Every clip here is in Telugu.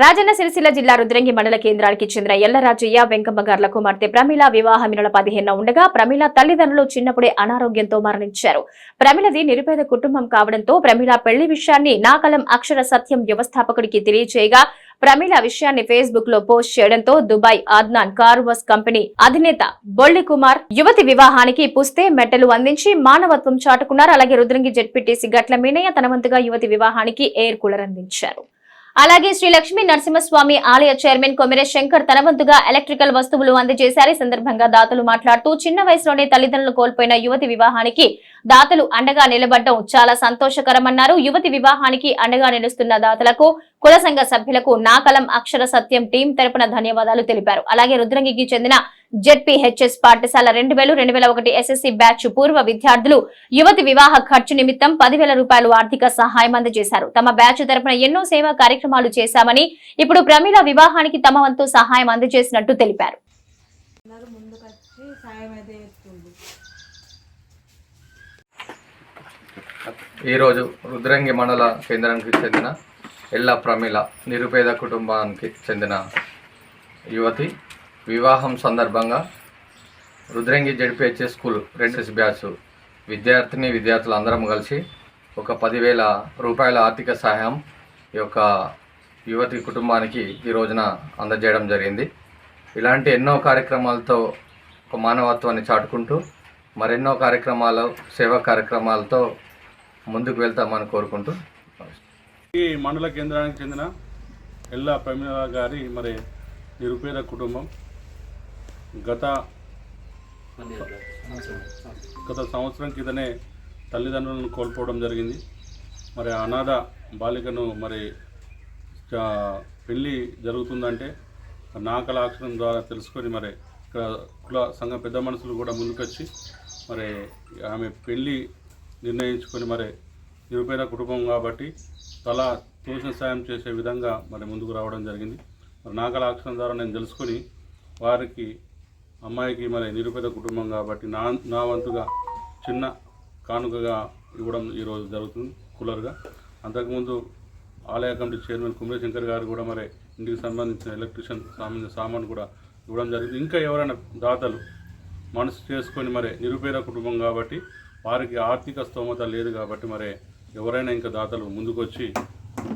రాజన్న సిరిసిల్ల జిల్లా రుద్రంగి మండల కేంద్రానికి చెందిన ఎల్లరాజయ్య వెంకమ్మగార్ల కుమార్తె ప్రమిళ వివాహం పదిహేను ఉండగా ప్రమీల తల్లిదండ్రులు చిన్నప్పుడే అనారోగ్యంతో మరణించారు. ప్రమిళది నిరుపేద కుటుంబం కావడంతో ప్రమిళ పెళ్ళి విషయాన్ని నాకలం అక్షర సత్యం వ్యవస్థాపకుడికి తెలియచేయగా ప్రమిళ విషయాన్ని ఫేస్బుక్లో పోస్ట్ చేయడంతో దుబాయ్ ఆద్నాన్ కార్వస్ కంపెనీ అధినేత బొల్లి కుమార్ యువతి వివాహానికి పుస్తే మెట్టలు అందించి మానవత్వం చాటుకున్నారు. అలాగే రుద్రంగి జడ్పీటీసీ గట్ల మీనయ్య తన వంతుగా యువతి వివాహానికి ఎయిర్ కూలర్ అందించారు. అలాగే శ్రీ లక్ష్మీ నరసింహస్వామి ఆలయ చైర్మన్ కొమెరే శంకర్ తన వంతుగా ఎలక్ట్రికల్ వస్తువులు అందజేశారు. ఈ సందర్భంగా దాతలు మాట్లాడుతూ చిన్న వయసులోనే తల్లిదండ్రులు కోల్పోయిన యువతి వివాహానికి దాతలు అండగా నిలబడడం చాలా సంతోషకరమన్నారు. యువతి వివాహానికి అండగా నిలుస్తున్న దాతలకు కుల సంఘ సభ్యులకు నాకలం అక్షర సత్యం టీం తరపున ధన్యవాదాలు తెలిపారు. అలాగే రుద్రంగికి చెందిన జెడ్పీహెచ్ఎస్ పాఠశాల రెండు వేలు రెండు వేల ఒకటి ఎస్ఎస్సీ బ్యాచ్ పూర్వ విద్యార్థులు యువతి వివాహ ఖర్చు నిమిత్తం పదివేల రూపాయలు ఆర్థిక సహాయం అందజేశారు. తమ బ్యాచ్ తరపున ఎన్నో సేవా కార్యక్రమాలు చేశామని ఇప్పుడు ప్రమీల వివాహానికి తమ వంతు సహాయం అందజేసినట్టు తెలిపారు. ఈరోజు రుద్రంగి మండల కేంద్రానికి చెందిన ఎల్ల ప్రమిళ నిరుపేద కుటుంబానికి చెందిన యువతి వివాహం సందర్భంగా రుద్రంగి జడిపిహెచ్ఏ స్కూల్ రెండెస్ బ్యాచ్. విద్యార్థిని విద్యార్థులు అందరం కలిసి ఒక పదివేల రూపాయల ఆర్థిక సహాయం ఈ యొక్క యువతి కుటుంబానికి ఈ రోజున అందజేయడం జరిగింది. ఇలాంటి ఎన్నో కార్యక్రమాలతో ఒక మానవత్వాన్ని చాటుకుంటూ మరెన్నో కార్యక్రమాలు సేవా కార్యక్రమాలతో ముందుకు వెళ్తామని కోరుకుంటూ. ఈ మండల కేంద్రానికి చెందిన ఎల్లా ప్రమీల గారి మరి నిరుపేద కుటుంబం. గత గత సంవత్సరం క్రితనే తల్లిదండ్రులను కోల్పోవడం జరిగింది. మరి అనాథ బాలికను మరి చా- పెళ్ళి జరుగుతుందంటే నాకల అక్షరం ద్వారా తెలుసుకొని మరి ఇక్కడ కుల సంఘ పెద్ద మనుషులు కూడా ముందుకొచ్చి మరి ఆమె పెళ్ళి నిర్ణయించుకొని మరి నిరుపేద కుటుంబం కాబట్టి తల తోచిన సాయం చేసే విధంగా మరి ముందుకు రావడం జరిగింది. మరి నాకల అక్షరం ద్వారా నేను తెలుసుకొని వారికి అమ్మాయికి మరి నిరుపేద కుటుంబం కాబట్టి నా నా వంతుగా చిన్న కానుకగా ఇవ్వడం ఈరోజు జరుగుతుంది కూలర్గా. అంతకుముందు ఆలయ కమిటీ చైర్మన్ కుమరే శంకర్ గారు కూడా మరి ఇంటికి సంబంధించిన ఎలక్ట్రిషియన్ సంబంధించిన సామాన్ కూడా ఇవ్వడం జరిగింది. ఇంకా ఎవరైనా దాతలు మనసు చేసుకొని మరి నిరుపేద కుటుంబం కాబట్టి వారికి ఆర్థిక స్తోమత లేదు కాబట్టి మరి ఎవరైనా ఇంకా దాతలు ముందుకొచ్చి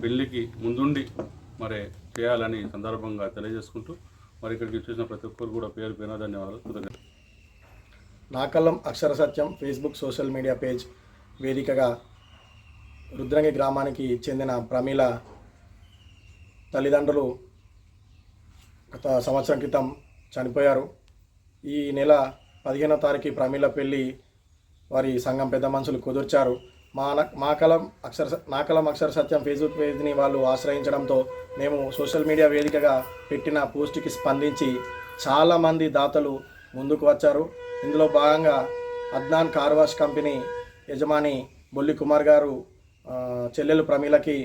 పెళ్ళికి ముందుండి మరి చేయాలని సందర్భంగా తెలియజేసుకుంటూ మరి ఇక్కడికి వచ్చేసిన ప్రతి ఒక్కరు కూడా పేరు పేరు ధన్యవాదాలు. కృతజ్ఞతలు. నాకల్లం Akshara Satyam Facebook social media page వేదికగా రుద్రంగి గ్రామానికి చెందిన ప్రమీల తల్లిదండ్రులు గత సంవత్సరం క్రితం చనిపోయారు. ఈ నెల పదిహేనో తారీఖు ప్రమీల పెళ్ళి వారి సంఘం పెద్ద మనుషులు కుదుర్చారు. మా మాకలం అక్షర నాకలం అక్షర సత్యం ఫేస్బుక్ పేజ్ని వాళ్ళు ఆశ్రయించడంతో మేము సోషల్ మీడియా వేదికగా పెట్టిన పోస్ట్కి స్పందించి చాలామంది దాతలు ముందుకు వచ్చారు. ఇందులో భాగంగా అద్నాన్ కార్ వాష్ కంపెనీ యజమాని బొల్లి కుమార్ గారు చెల్లెలు ప్రమీలకి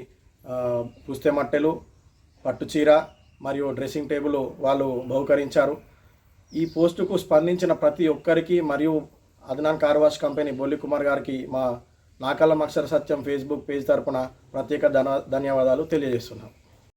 పుస్తే మట్టెలు పట్టుచీర మరియు డ్రెస్సింగ్ టేబుల్ వాళ్ళు బహుకరించారు. ఈ పోస్టుకు స్పందించిన ప్రతి ఒక్కరికి మరియు అద్నాన్ కార్ వాష్ కంపెనీ బొల్లి కుమార్ గారికి మా నాకలం అక్షర సత్యం ఫేస్బుక్ పేజ్ తరపున ప్రత్యేక ధన ధన్యవాదాలు తెలియజేస్తున్నాం.